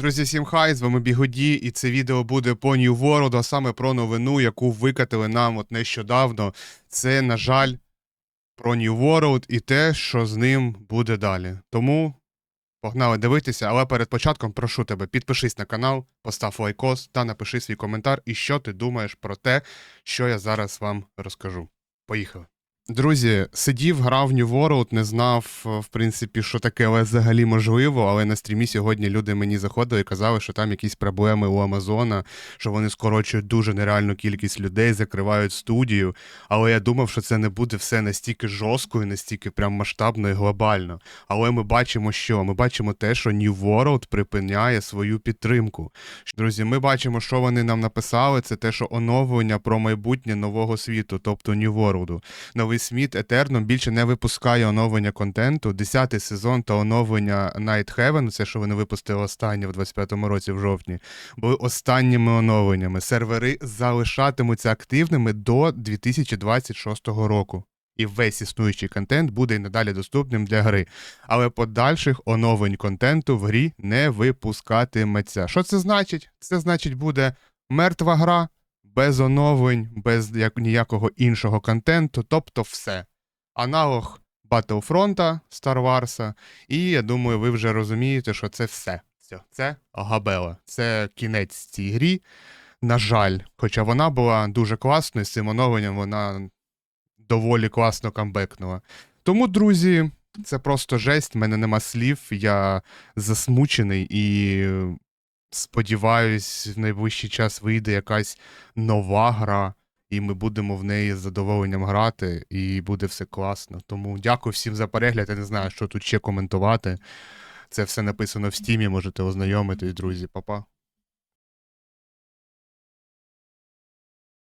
Друзі, всім хай, з вами Бігоді, і це відео буде по New World, а саме про новину, яку викатили нам от нещодавно. Це, на жаль, про New World і те, що з ним буде далі. Тому погнали дивитися, але перед початком прошу тебе, підпишись на канал, постав лайкос та напиши свій коментар, і що ти думаєш про те, що я зараз вам розкажу. Поїхали. Друзі, сидів, грав New World, не знав, е, в принципі, що таке але взагалі можливо, але на стрімі сьогодні люди мені заходили і казали, що там якісь проблеми у Амазона, що вони скорочують дуже нереальну кількість людей, закривають студію. Але я думав, що це не буде все настільки жорстко і настільки прям масштабно і глобально. Але ми бачимо, що ми бачимо те, що New World припиняє свою підтримку. Друзі, ми бачимо, що вони нам написали. Це те, що оновлення про майбутнє нового світу, тобто New World. Новий світ Етерном більше не випускає оновлення контенту. Десятий сезон та оновлення Night Heaven, це що вони випустили останнє в 25-му році в жовтні, були останніми оновленнями. Сервери залишатимуться активними до 2026 року. І весь існуючий контент буде і надалі доступним для гри. Але подальших оновлень контенту в грі не випускатиметься. Що це значить? Це значить буде мертва гра, без оновлень, без як, ніякого іншого контенту, тобто все. Аналог Battlefront Star Wars, і я думаю, ви вже розумієте, що це все. все. Це габела. Це кінець цій грі. На жаль, хоча вона була дуже класною, з цим оновленням вона доволі класно камбекнула. Тому, друзі, це просто жесть, в мене нема слів, я засмучений і сподіваюсь, в найближчий час вийде якась нова гра, і ми будемо в неї з задоволенням грати, і буде все класно. Тому дякую всім за перегляд. Я не знаю, що тут ще коментувати. Це все написано в стімі, можете ознайомитись, друзі, Па-па.